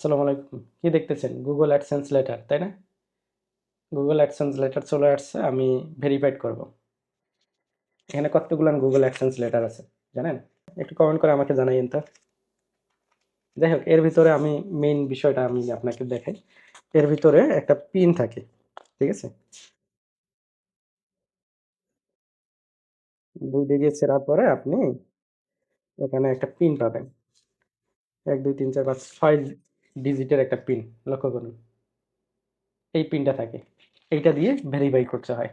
আসসালামু আলাইকুম। কি দেখতেছেন? গুগল অ্যাডসেন্স লেটার তাই না? গুগল অ্যাডসেন্স লেটার চলে আসছে, আমি ভেরিফাইড করব। এখানে কতগুলো গুগল অ্যাডসেন্স লেটার আছে, জানেন? একটু কমেন্ট করে আমাকে জানাইন তো। যাই হোক, এর ভিতরে আমি মেইন বিষয়টা আমি আপনাকে দেখাই। এর ভিতরে একটা পিন থাকে, ঠিক আছে? দুই দিকে ছেড়ার পরে আপনি এখানে একটা পিন পাবেন। এক, দুই, তিন, চার, পাঁচ, ছয় ডিজিটের একটা পিন লক্ষ্য করুন। এই পিনটা থাকে। এইটা দিয়ে ভেরিফাই করতে হয়।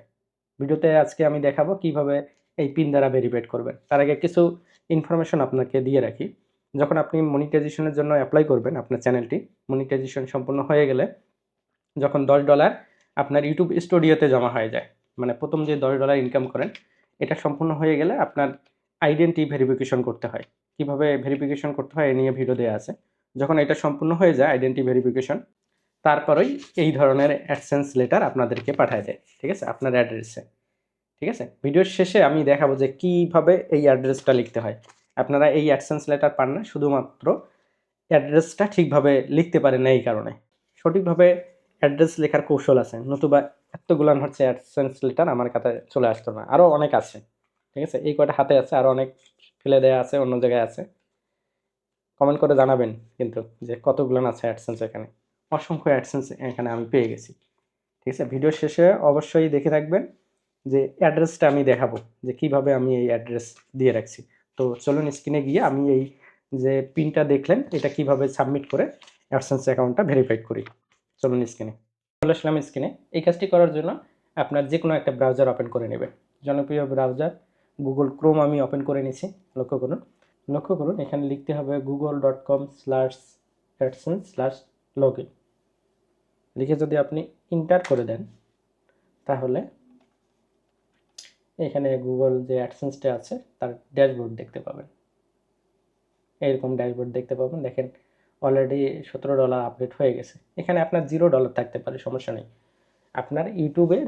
ভিডিওতে আজকে আমি দেখাবো কীভাবে এই পিন দ্বারা ভেরিফাইড করবেন। তার আগে কিছু ইনফরমেশন আপনাকে দিয়ে রাখি। যখন আপনি মনিটাইজেশনের জন্য অ্যাপ্লাই করবেন আপনার চ্যানেলটি মনিটাইজেশন সম্পূর্ণ হয়ে গেলে যখন দশ ডলার আপনার ইউটিউব স্টুডিওতে জমা হয়ে যায় মানে প্রথম যে দশ ডলার ইনকাম করেন, এটা সম্পূর্ণ হয়ে গেলে আপনার আইডেন্টি ভেরিফিকেশন করতে হয়। কীভাবে ভেরিফিকেশন করতে হয় এ নিয়ে ভিডিও দেওয়া আছে। যখন এটা সম্পূর্ণ হয়ে যায় আইডেন্টি ভেরিফিকেশন তারপরেই এই ধরনের অ্যাডসেন্স লেটার আপনাদেরকে পাঠায় দেয়, ঠিক আছে? আপনার অ্যাড্রেসে ঠিক আছে? ভিডিওর শেষে আমি দেখাবো যে কীভাবে এই অ্যাড্রেসটা লিখতে হয়। আপনারা এই অ্যাডসেন্স লেটার পান না, শুধুমাত্র অ্যাড্রেসটা ঠিকভাবে লিখতে পারেন না এই কারণে। সঠিকভাবে অ্যাড্রেস লেখার কৌশল আছে। নতুবা এতগুলান হচ্ছে অ্যাডসেন্স লেটার আমার কাছে চলে আসতো না। আরও অনেক আছে, ঠিক আছে? এই কয়টা হাতে আছে আরও অনেক ফেলে দেওয়া আছে, অন্য জায়গায় আছে। কমেন্ট করে জানাবেন কিন্তু যে কতগুলো আছে অ্যাডসেন্স এখানে। অসংখ্য অ্যাডসেন্স এখানে আমি পেয়ে গেছি। ঠিক আছে? ভিডিও শেষে অবশ্যই দেখে রাখবেন যে অ্যাড্রেসটা আমি দেখাবো, যে কীভাবে আমি এই অ্যাড্রেস দিয়ে রাখছি। তো চলুন স্ক্রিনে গিয়ে আমি এই যে পিনটা দেখলেন, এটা কীভাবে সাবমিট করে অ্যাডসেন্স অ্যাকাউন্টটা ভেরিফাইড করি। চলুন স্ক্রিনে চলে আসলাম স্ক্রিনে এই কাজটি করার জন্য আপনার যে কোনো একটা ব্রাউজার ওপেন করে নেবেন। জনপ্রিয় ব্রাউজার গুগল ক্রোম আমি ওপেন করে নিছি লক্ষ্য করুন। লক্ষ্য করুন, এখানে লিখতে হবে Google dot com slash AdSense slash log in লিখে যদি আপনি ইন্টার করে দেন, তাহলে এখানে গুগল যে অ্যাডসেন্সটা আছে, তার ড্যাশবোর্ড দেখতে পাবেন। এরকম ড্যাশবোর্ড দেখতে পাবেন। দেখেন অলরেডি সতেরো ডলার আপডেট হয়ে গেছে। এখানে আপনার জিরো ডলার থাকতে পারে, সমস্যা নেই। আপনার ইউটিউবের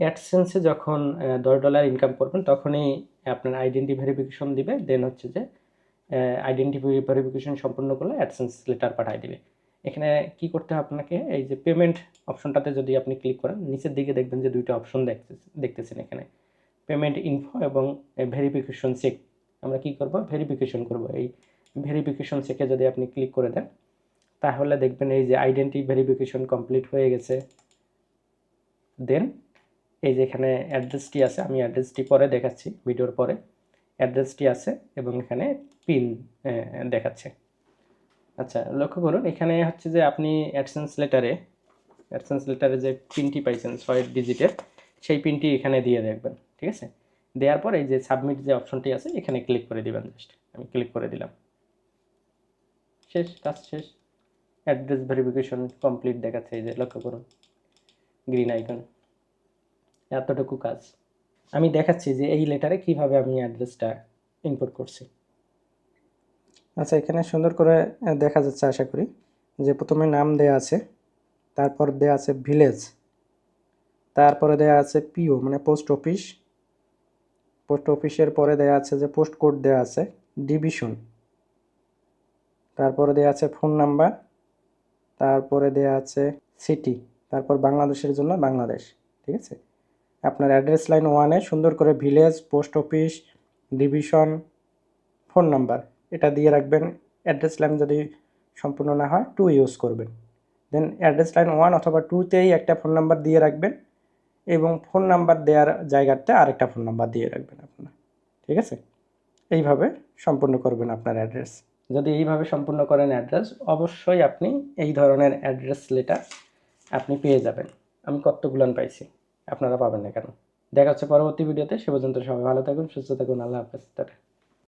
অ্যাডসেন্সে যখন দশ ডলার ইনকাম করবেন, তখনই আপনার আইডেন্টি ভেরিফিকেশন দিবে। দেন হচ্ছে যে আইডেন্টি ভেরিফিকেশন সম্পূর্ণ করলে অ্যাডসেন্স লেটার পাঠিয়ে দিবে। এখানে কি করতে হবে আপনাকে? এই যে পেমেন্ট অপশনটাতে যদি আপনি ক্লিক করেন, নিচের দিকে দেখবেন যে দুইটা অপশন দেখতে দেখতেছেন এখানে। পেমেন্ট ইনফো এবং ভেরিফিকেশন চেক আমরা কি করব? ভেরিফিকেশন করব। এই ভেরিফিকেশন চেকে যদি আপনি ক্লিক করে দেন, তাহলে দেখবেন এই যে আইডেন্টি ভেরিফিকেশন কমপ্লিট হয়ে গেছে। দেন এই যে এখানে অ্যাড্রেসটি আছে, আমি অ্যাড্রেসটি পরে দেখাচ্ছি ভিডিওর পরে। অ্যাড্রেসটি আছে এবং এখানে পিন দেখাচ্ছে। আচ্ছা লক্ষ্য করুন, এখানে হচ্ছে যে আপনি অ্যাডসেন্স লেটারে অ্যাডসেন্স লেটারে যে পিনটি পাইছেন, ছয় ডিজিটের সেই পিনটি এখানে দিয়ে দেখবেন, ঠিক আছে? দেওয়ার পর এই যে সাবমিট যে অপশনটি আছে, এখানে ক্লিক করে দিবেন জাস্ট আমি ক্লিক করে দিলাম। শেষ, কাজ শেষ। অ্যাড্রেস ভেরিফিকেশন কমপ্লিট দেখাচ্ছে, এই যে লক্ষ্য করুন গ্রিন আইকন এতটুকু কাজ। আমি দেখাচ্ছি যে এই লেটারে কীভাবে আমি অ্যাড্রেসটা ইনপুট করছি। আচ্ছা এখানে সুন্দর করে দেখা যাচ্ছে আশা করি যে প্রথমে নাম দেয়া আছে, তারপর দেয়া আছে ভিলেজ তারপরে দেয়া আছে পিও মানে পোস্ট অফিস পোস্ট অফিসের পরে দেয়া আছে যে পোস্ট কোড দেয়া আছে ডিভিশন তারপরে দেয়া আছে ফোন নাম্বার তারপরে দেয়া আছে সিটি তারপর বাংলাদেশের জন্য বাংলাদেশ, ঠিক আছে? আপনার অ্যাড্রেস লাইন ওয়ানে সুন্দর করে village post office division phone number এটা দিয়ে রাখবেন। অ্যাড্রেস লাইন যদি সম্পূর্ণ না হয় টু ইউজ করবেন। দেন অ্যাড্রেস লাইন ওয়ান অথবা টুতেই একটা ফোন নাম্বার দিয়ে রাখবেন এবং ফোন নাম্বার দেওয়ার জায়গাতে আরেকটা ফোন নাম্বার দিয়ে রাখবেন আপনার। ঠিক আছে? এইভাবে সম্পূর্ণ করবেন আপনার অ্যাড্রেস। যদি এইভাবে সম্পূর্ণ করেন অ্যাড্রেস, অবশ্যই আপনি এই ধরনের অ্যাড্রেস লেটার আপনি পেয়ে যাবেন। আমি কতগুলান পাইছি? আপনারা পাবেন না কেন? দেখা হচ্ছে পরবর্তী ভিডিওতে। সে পর্যন্ত সবাই ভালো থাকুন, সুস্থ থাকুন, আল্লাহ হাফেজ, টাটা।